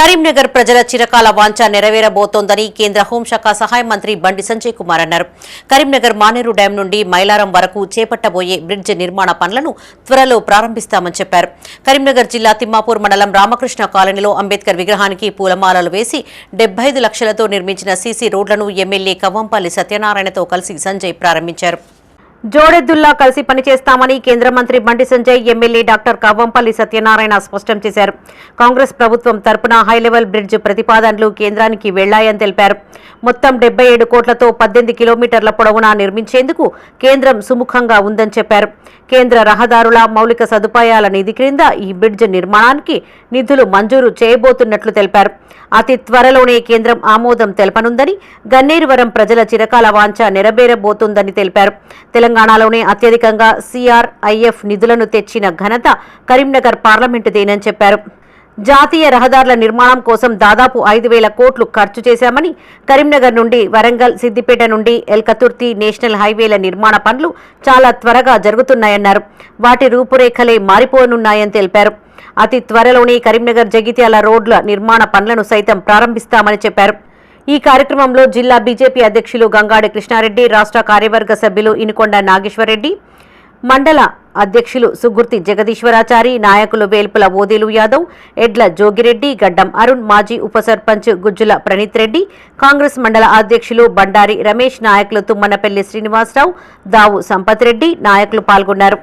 కరీంనగర్ ప్రజల చిరకాల వాంఛ నెరవేరబోతోందని కేంద్ర హోంశాఖ సహాయ మంత్రి బండి సంజయ్ కుమార్ అన్నారు. కరీంనగర్ మానేరు డ్యాం నుండి మైలారం వరకు చేపట్టబోయే బ్రిడ్జ్ నిర్మాణ పనులను త్వరలో ప్రారంభిస్తామని చెప్పారు. కరీంనగర్ జిల్లా తిమ్మాపూర్ మండలం రామకృష్ణ కాలనీలో అంబేద్కర్ విగ్రహానికి పూలమాలలు వేసి డెబ్బై ఐదు లక్షలతో నిర్మించిన సీసీ రోడ్లను ఎమ్మెల్యే కవ్వంపల్లి సత్యనారాయణతో కలిసి సంజయ్ ప్రారంభించారు. జోడెద్దుల్లా కలిసి పనిచేస్తామని కేంద్ర మంత్రి బండి సంజయ్ ఎమ్మెల్యే డాక్టర్ కవ్వంపల్లి సత్యనారాయణ స్పష్టం చేశారు. కాంగ్రెస్ ప్రభుత్వం తరపున హైలెవెల్ బ్రిడ్జ్ ప్రతిపాదనలు కేంద్రానికి వెళ్ళాయని తెలిపారు. మొత్తం డెబ్బై ఏడు కోట్లతో పద్దెనిమిది కిలోమీటర్ల పొడవునా నిర్మించేందుకు కేంద్రం సుముఖంగా ఉందని చెప్పారు. కేంద్ర రహదారుల మౌలిక సదుపాయాల నిధి క్రింద ఈ బ్రిడ్జ్ నిర్మాణానికి నిధులు మంజూరు చేయబోతున్నట్లు తెలిపారు. అతి త్వరలోనే కేంద్రం ఆమోదం తెలపనుందని గన్నేరువరం ప్రజల చిరకాల వాంఛ నెరవేరబోతుందని తెలిపారు. తెలంగాణలోనే అత్యధికంగా సిఆర్ఐఎఫ్ నిధులను తెచ్చిన ఘనత కరీంనగర్ పార్లమెంటుదేనని చెప్పారు. జాతీయ రహదారుల నిర్మాణం కోసం దాదాపు ఐదు వేల కోట్లు ఖర్చు చేశామని కరీంనగర్ నుండి వరంగల్ సిద్దిపేట నుండి ఎల్కతుర్తి నేషనల్ హైవేల నిర్మాణ పనులు చాలా త్వరగా జరుగుతున్నాయన్నారు. వాటి రూపురేఖలే మారిపోనున్నాయని తెలిపారు. అతి త్వరలోనే కరీంనగర్ జగిత్యాల రోడ్ల నిర్మాణ పనులను సైతం ప్రారంభిస్తామని చెప్పారు. ఈ కార్యక్రమంలో జిల్లా బీజేపీ అధ్యక్షులు గంగాడి కృష్ణారెడ్డి రాష్ట్ర కార్యవర్గ సభ్యులు ఇనుకొండ నాగేశ్వరరెడ్డి మండల అధ్యక్షులు సుగుర్తి జగదీశ్వరాచారి నాయకులు వేల్పుల ఓదేలు యాదవ్ ఎడ్ల జోగిరెడ్డి గడ్డం అరుణ్ మాజీ ఉప సర్పంచ్ గుజ్జుల ప్రణీత్ రెడ్డి కాంగ్రెస్ మండల అధ్యక్షులు బండారి రమేష్ నాయకులు తుమ్మనపల్లి శ్రీనివాసరావు దావు సంపత్ రెడ్డి నాయకులు పాల్గొన్నారు.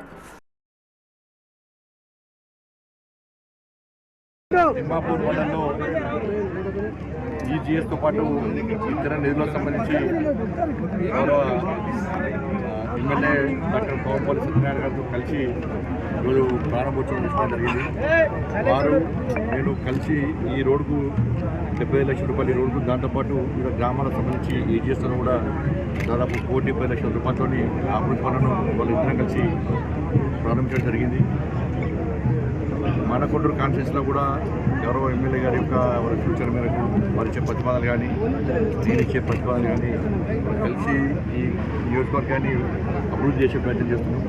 తిమ్మాపూర్ మండలంలో ఈజీఎస్తో పాటు ఇతర నిధులకు సంబంధించి గౌరవ ఎమ్మెల్యే డాక్టర్ పవన్పల్లి సత్యనారాయణ గారితో కలిసి ఈరోజు ప్రారంభోత్సవం చేసుకోవడం జరిగింది. వారు నేను కలిసి ఈ రోడ్డుకు డెబ్బై లక్షల రూపాయలు ఈ రోడ్డుకు దాంతోపాటు వివిధ గ్రామాలకు సంబంధించి ఈజీఎస్తో కూడా దాదాపు కోటి డెబ్బై లక్షల రూపాయలతోని అభివృద్ధి పనులను వాళ్ళు ఇద్దరం కలిసి ప్రారంభించడం జరిగింది. ఆనకొండూరు కాన్ఫరెన్స్లో కూడా గౌరవ ఎమ్మెల్యే గారి యొక్క వారి ఫ్యూచర్ మేరకు వారు ఇచ్చే ప్రతిపాదనలు కానీ నేను ఇచ్చే ప్రతిపాదనలు కానీ కలిసి ఈ నియోజకవర్గాన్ని అభివృద్ధి చేసే ప్రయత్నం చేస్తున్నాం.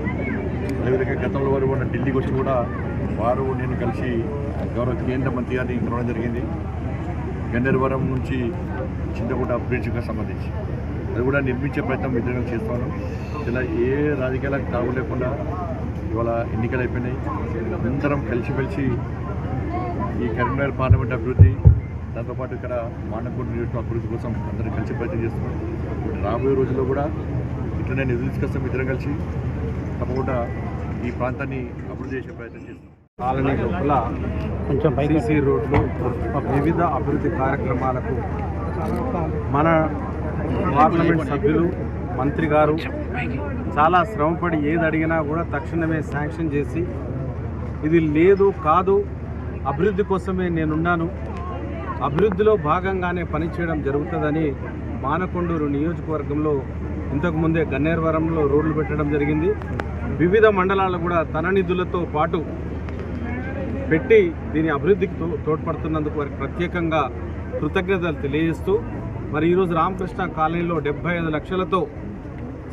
అదేవిధంగా గతంలో వారు ఉన్న ఢిల్లీకి వచ్చి కూడా వారు నేను కలిసి గౌరవ కేంద్ర మంత్రి గారిని కలవడం జరిగింది. గన్నేరువరం నుంచి చింతకుంట బ్రిడ్జ్కి సంబంధించి. అది కూడా నిర్మించే ప్రయత్నం విధంగా చేస్తాను ఇలా ఏ రాజకీయాలకు తాగు లేకుండా ఇవాళ ఎన్నికలు అయిపోయినాయి అందరం కలిసిమెలిసి ఈ కరీంనగర్ పార్లమెంట్ అభివృద్ధి దాంతోపాటు ఇక్కడ మానకొండ నియోజకవర్గ అభివృద్ధి కోసం అందరం కలిసి ప్రయత్నం చేస్తున్నాం. ఇప్పుడు రాబోయే రోజుల్లో కూడా ఇట్లనే నిధులు తీసుకొస్తాం ఇద్దరం కలిసి. తప్పకుండా ఈ ప్రాంతాన్ని అభివృద్ధి చేసే ప్రయత్నం చేస్తాం కాలనీ లోపల కొంచెం సీసీ రోడ్లు వివిధ అభివృద్ధి కార్యక్రమాలకు మన పార్లమెంట్ సభ్యులు మంత్రి గారు చాలా శ్రమపడి ఏది అడిగినా కూడా తక్షణమే శాంక్షన్ చేసి ఇది లేదు కాదు అభివృద్ధి కోసమే నేనున్నాను అభివృద్ధిలో భాగంగానే పనిచేయడం జరుగుతుందని మానకొండూరు నియోజకవర్గంలో ఇంతకుముందే గన్నేరవరంలో రోడ్లు పెట్టడం జరిగింది. వివిధ మండలాలు కూడా తన నిధులతో పాటు పెట్టి దీని అభివృద్ధికి తో తోడ్పడుతున్నందుకు వారికి ప్రత్యేకంగా కృతజ్ఞతలు తెలియజేస్తూ మరి ఈరోజు రామకృష్ణ కాలనీలో డెబ్బై ఐదు లక్షలతో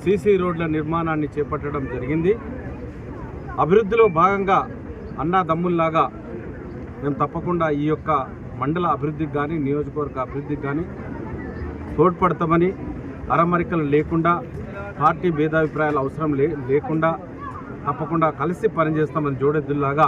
సీసీ రోడ్ల నిర్మాణాన్ని చేపట్టడం జరిగింది. అభివృద్ధిలో భాగంగా అన్నా దమ్ముల్లాగా మేము తప్పకుండా ఈ యొక్క మండల అభివృద్ధికి కానీ నియోజకవర్గ అభివృద్ధికి కానీ తోడ్పడతామని అరమరికలు లేకుండా పార్టీ భేదాభిప్రాయాలు అవసరం లే లేకుండా తప్పకుండా కలిసి పనిచేస్తామని జోడెద్దుల్లాగా